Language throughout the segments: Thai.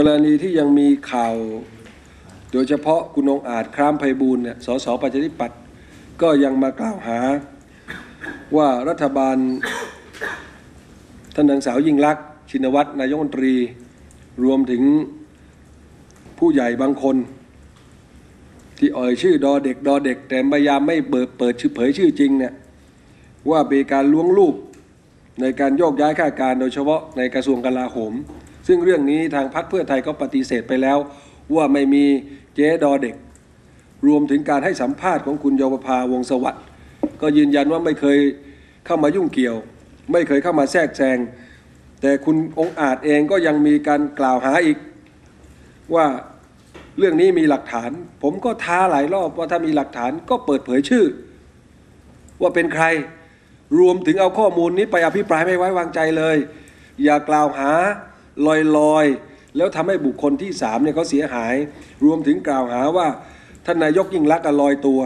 กรณีที่ยังมีข่าว โดยเฉพาะคุณองอาจครามไพบูลเนี่ยสสประชาธิปัตก็ยังมากล่าวหา ว่ารัฐบาลท่านนางสาวยิ่งลักษณ์ชินวัตรนายกรัฐมนตรี รวมถึงผู้ใหญ่บางคน ที่อ่อยชื่อดอเด็กดอเด็ก แต่พยายามไม่เปิดเปิดชื่อเผยชื่อจริงเนี่ยว่าเป็นการล้วงลูกในการโยกย้ายข้าราชการโดยเฉพาะในกระทรวงกลาโหม ซึ่งเรื่องนี้ทางพรรคเพื่อไทยก็ปฏิเสธไปแล้ว ว่าไม่มีเจ๊ดอเด็ก รวมถึงการให้สัมภาษณ์ของคุณเยาวภาวงสวัสด์ก็ยืนยันว่าไม่เคยเข้ามายุ่งเกี่ยว ไม่เคยเข้ามาแทรกแซงแต่คุณองอาจเองก็ยังมีการกล่าวหาอีก ว่าเรื่องนี้มีหลักฐาน ผมก็ท้าหลายรอบว่าถ้ามีหลักฐานก็เปิดเผยชื่อ ว่าเป็นใครรวมถึงเอาข้อมูลนี้ไปอภิปรายไม่ไว้วางใจเลย อย่ากล่าวหา ลอยๆ แล้วทำให้บุคคลที่สามเนี่ยเขาเสียหาย รวมถึงกล่าวหาว่าท่านนายกยิ่งรักอะลอยตัว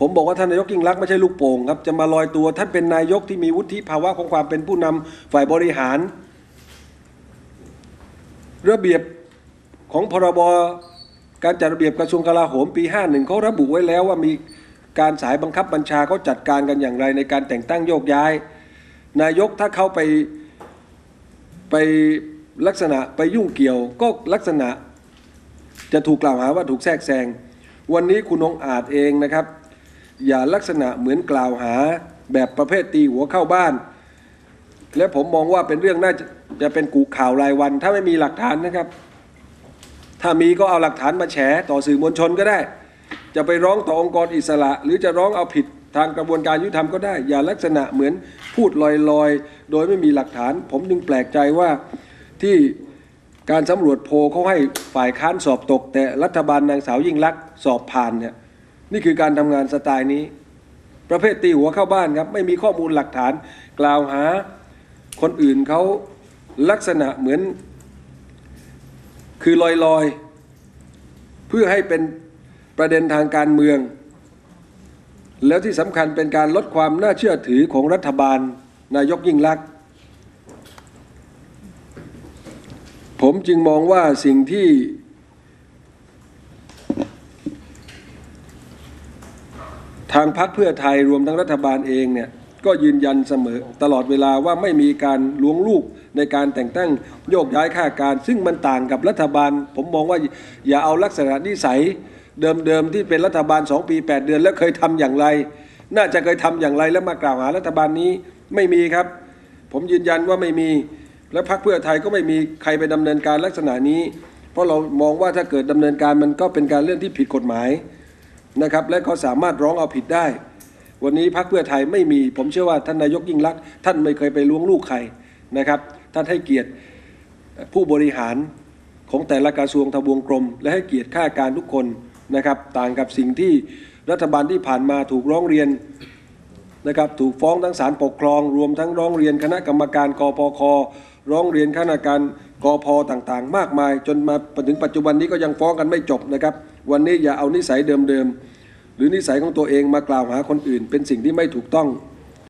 ผมบอกว่าท่านนายกยิ่งรักไม่ใช่ลูกโป่งครับจะมาลอยตัว ท่านเป็นนายกที่มีวุฒิภาวะของความเป็นผู้นำฝ่ายบริหาร ระเบียบของพรบการจัดระเบียบกระทรวงกลาโหมปี 51เขาระบุไว้แล้วว่ามีการสายบังคับบัญชาเขาจัดการกันอย่างไรในการแต่งตั้งโยกย้าย นายกถ้าเขาไป ไปลักษณะไปยุ่งเกี่ยวก็ลักษณะจะถูกกล่าวหาว่าถูกแทรกแซง วันนี้คุณองอาจเองนะครับ อย่าลักษณะเหมือนกล่าวหาแบบประเภทตีหัวเข้าบ้าน และผมมองว่าเป็นเรื่องน่าจะจะเป็นกูข่าวรายวัน ถ้าไม่มีหลักฐานนะครับ ถ้ามีก็เอาหลักฐานมาแฉต่อสื่อมวลชนก็ได้ จะไปร้องต่อองค์กรอิสระ หรือจะร้องเอาผิด ทางกระบวนการยุติธรรมก็ได้ อย่าลักษณะเหมือนพูดลอยๆ โดยไม่มีหลักฐาน ผมจึงแปลกใจว่าที่การสำรวจโพลเขาให้ฝ่ายค้านสอบตก แต่รัฐบาลนางสาวยิ่งลักษณ์สอบผ่านเนี่ยนี่คือการทำงานสไตล์นี้ ประเภทตีหัวเข้าบ้านครับไม่มีข้อมูลหลักฐานกล่าวหาคนอื่นเขาลักษณะเหมือน คือลอยๆ เพื่อให้เป็นประเด็นทางการเมือง แล้วที่สำคัญเป็นการลดความน่าเชื่อถือของรัฐบาลนายกยิ่งลักษณ์ผมจึงมองว่าสิ่งที่ ทางพรรคเพื่อไทยรวมทั้งรัฐบาลเองเนี่ยก็ยืนยันเสมอตลอดเวลาว่าไม่มีการล้วงลูกในการแต่งตั้งโยกย้ายข้าราชการ ซึ่งมันต่างกับรัฐบาล ผมมองว่าอย่าเอาลักษณะนิสัย เดิมๆที่เป็นรัฐบาล 2 ปี 8 เดือน แล้วเคยทำอย่างไร น่าจะเคยทำอย่างไรแล้วมากล่าวหารัฐบาลนี้ไม่มีครับ ผมยืนยันว่าไม่มี และพรรคเพื่อไทยก็ไม่มีใครไปดำเนินการลักษณะนี้ เพราะเรามองว่าถ้าเกิดดำเนินการมันก็เป็นการเรื่องที่ผิดกฎหมายนะครับ และเขาสามารถร้องเอาผิดได้ วันนี้พรรคเพื่อไทยไม่มี ผมเชื่อว่าท่านนายกยิ่งรักษณ์ท่านไม่เคยไปล้วงลูกใครนะครับ ท่านให้เกียรติผู้บริหารของแต่ละกระทรวงทบวงกรม และให้เกียรติข้าราชการทุกคน นะครับต่างกับสิ่งที่รัฐบาลที่ผ่านมาถูกร้องเรียนนะครับถูกฟ้องทั้งศาลปกครอง รวมทั้งร้องเรียนคณะกรรมการกพคร้องเรียนคณะการกพต่างๆ มากมาย จนมาถึงปัจจุบันนี้ก็ยังฟ้องกันไม่จบนะครับ วันนี้อย่าเอานิสัยเดิมๆหรือนิสัยของตัวเองมากล่าวหาคนอื่น เป็นสิ่งที่ไม่ถูกต้อง